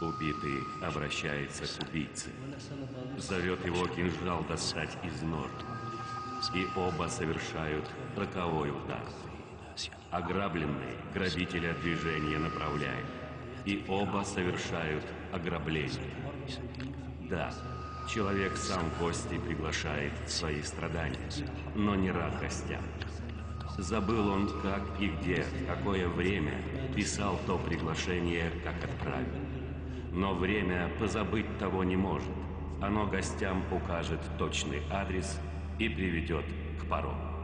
Убитый обращается к убийце. Зовет его кинжал достать из нор. И оба совершают роковой удар. Ограбленный грабителя движения направляет. И оба совершают ограбление. Да, человек сам гости приглашает в свои страдания, но не рад гостям. Забыл он, как и где, в какое время писал то приглашение, как отправил. Но время позабыть того не может. Оно гостям укажет точный адрес и приведет к парому.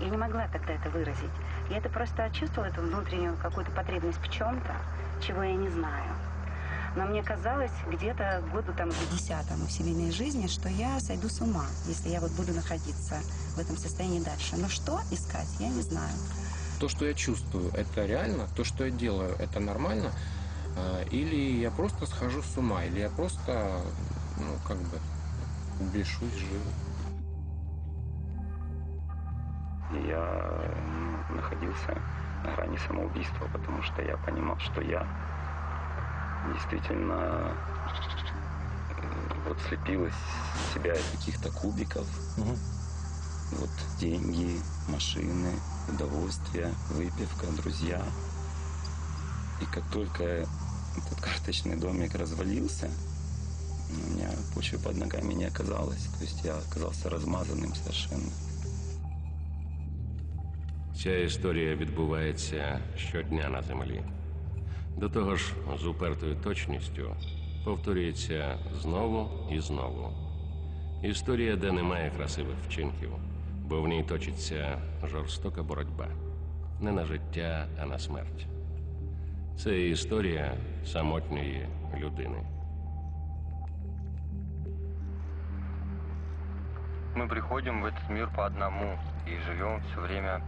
Я не могла тогда это выразить. Я это просто чувствовала, эту внутреннюю какую-то потребность в чем-то, чего я не знаю. Но мне казалось где-то году там в десятом в семейной жизни, что я сойду с ума, если я вот буду находиться в этом состоянии дальше. Но что искать, я не знаю. То, что я чувствую, это реально, то, что я делаю, это нормально, А, или я просто схожу с ума, или я просто, ну, как бы, бешусь, живу. Я м, находился на грани самоубийства, потому что я понимал, что я действительно э, вот слепил из себя каких-то кубиков. Вот деньги, машины, удовольствие, выпивка, друзья. И как только этот карточный домик развалился, у меня почвы под ногами не оказалось. То есть я оказался размазанным совершенно. Ця історія відбувається щодня на землі. До того ж, з упертою точністю повторюється знову і знову. Історія, де немає красивих вчинків, бо в ній точиться жорстока боротьба не на життя, а на смерть. Це історія самотньої людини. Мы приходим в этот мир по одному и живем все время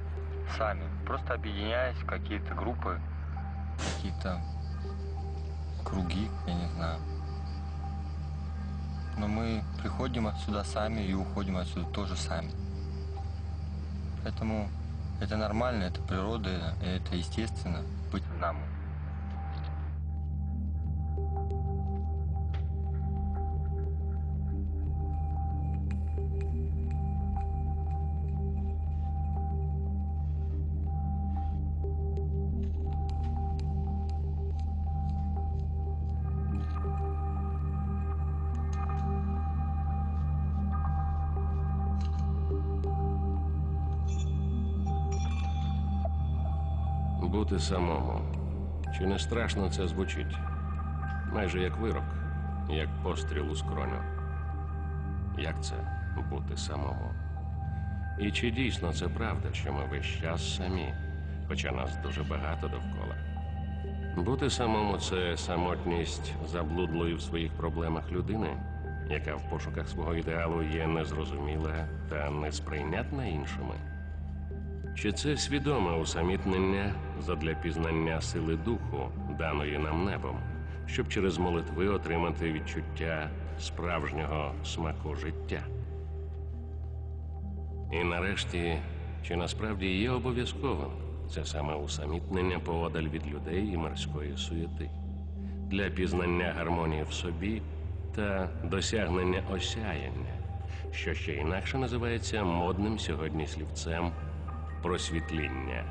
сами, просто объединяясь в какие-то группы, какие-то круги, я не знаю. Но мы приходим отсюда сами и уходим отсюда тоже сами. Поэтому это нормально, это природа, это естественно быть одному. Бути самому. Чи не страшно це звучить? Майже як вирок, як постріл у скроню. Як це бути самому? І чи дійсно це правда, що ми весь час самі, хоча нас дуже багато довкола? Бути самому це самотність заблудлої в своїх проблемах людини, яка в пошуках свого ідеалу є незрозуміла та несприйнятна іншими. Чи це свідоме усамітнення задля пізнання сили духу, даної нам небом, щоб через молитви отримати відчуття справжнього смаку життя? І нарешті, чи насправді є обов'язковим це саме усамітнення поодаль від людей і морської суєти, для пізнання гармонії в собі та досягнення осяяння, що ще інакше називається модним сьогодні слівцем просвітління.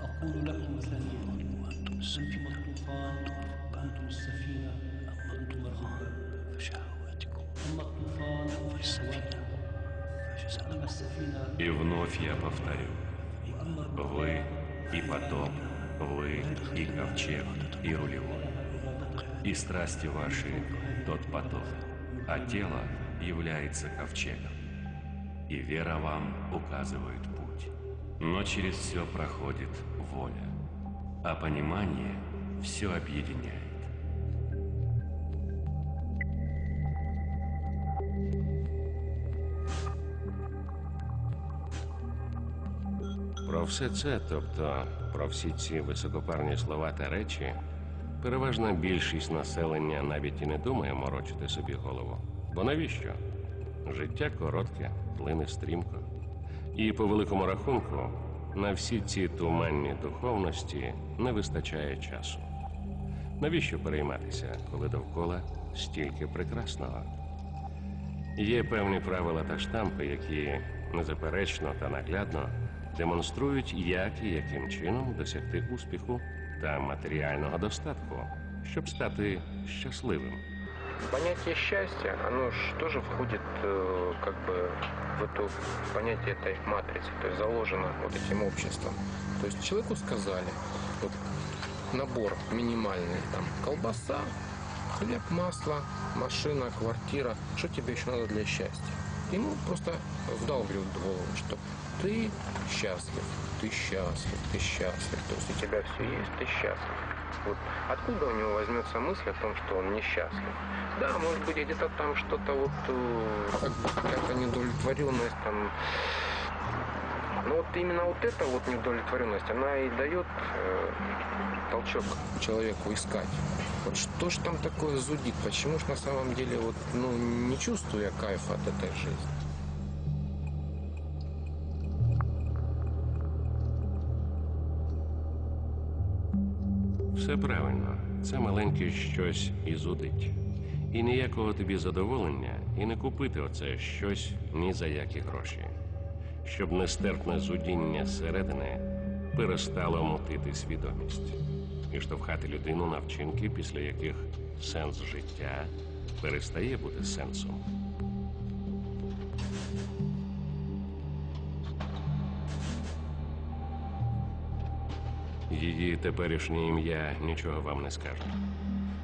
أقول لكم ثانية أنتم الطوفان أنتم السفينة أم أنتم الرهان فشهواتكم أما الطوفان فالسفينة أما السفينة И вновь я повторю. وأما الرهان Вы и потоп, вы и ковчег, и рулевой. И страсти ваши тот потоп, а тело является ковчегом. и вера вам указывает путь. Но через все проходит воля, А понимание все объединяет. Про все це, тобто про всі ці високопарні слова та речі, переважна більшість населення навіть і не думає морочити собі голову. Бо навіщо? Життя коротке, плине стрімко. І по великому рахунку на всі ці туманні духовності не вистачає часу. Навіщо перейматися, коли довкола стільки прекрасного? Є певні правила та штампи, які незаперечно та наглядно демонструють, як і яким чином досягти успіху та матеріального достатку, щоб стати щасливим. Понятие счастья, оно же тоже входит э, как в это понятие этой матрицы, то есть заложено вот этим обществом. То есть человеку сказали, вот набор минимальный, там колбаса, хлеб, масло, машина, квартира, что тебе еще надо для счастья? Ему просто вдалбливают в голову, что ты счастлив, ты счастлив, ты счастлив. То есть у тебя все есть, ты счастлив. Вот откуда у него возьмется мысль о том, что он несчастлив? Да, может быть, где-то там что-то вот, э, какая-то недовлетворенность там. Но вот именно вот эта вот недовлетворенность, она и дает э, толчок человеку искать. Вот что ж там такое зудит? Почему ж на самом деле вот, ну, не чувствую я кайфа от этой жизни? Все правильно, це маленьке щось і зудить. І ніякого тобі задоволення і не купити оце щось ні за які гроші. Щоб нестерпне зудіння зсередини перестало мутити свідомість і штовхати людину на вчинки, після яких сенс життя перестає бути сенсом. Її теперішнє ім'я нічого вам не скаже.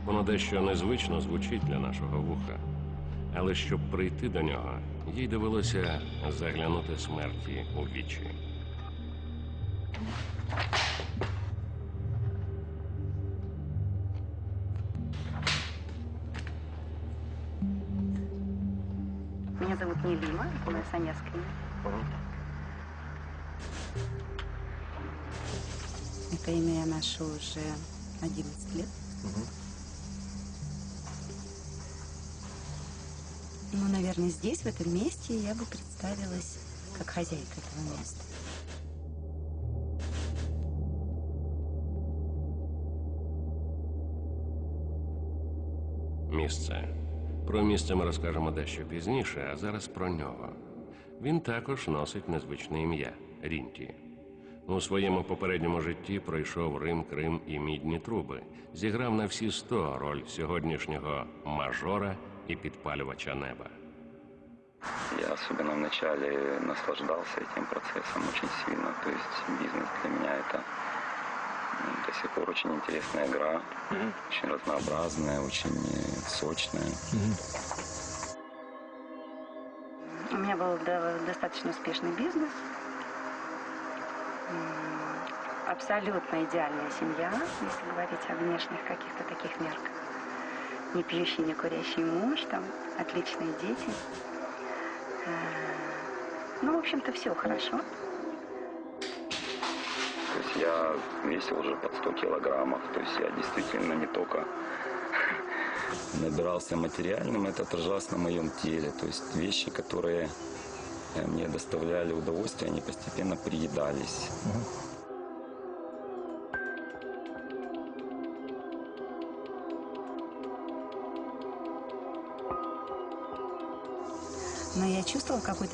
Воно дещо незвично звучить для нашого вуха. Але щоб прийти до нього, їй довелося заглянути смерті у вічі. Меня зовут Нелима, это моя Это имя я ношу уже 11 лет. Ну, наверное, здесь, в этом месте, я бы представилась как хозяйка этого места. Місце. Про місце ми розкажемо дещо пізніше, а зараз про нього. Він також носить незвичне ім'я Рінті. У своєму попередньому житті пройшов Рим, Крим і мідні труби. Зіграв на всі сто роль сьогоднішнього мажора і підпалювача неба. Я особенно вначале наслаждался этим процессом очень сильно. То есть бизнес для меня это м, до сих пор очень интересная игра, очень разнообразная, очень э, сочная. У меня был до- достаточно успешный бизнес. Абсолютно идеальная семья, если говорить о внешних каких-то таких мерках. Не пьющий, не курящий муж, там отличные дети. Э, Ну, в общем-то, все хорошо. То есть я весил уже под 100 килограммов. То есть я действительно не только набирался материальным, это отражалось на моем теле. То есть вещи, которые мне доставляли удовольствие, они постепенно приедались. Но я чувствовала какой-то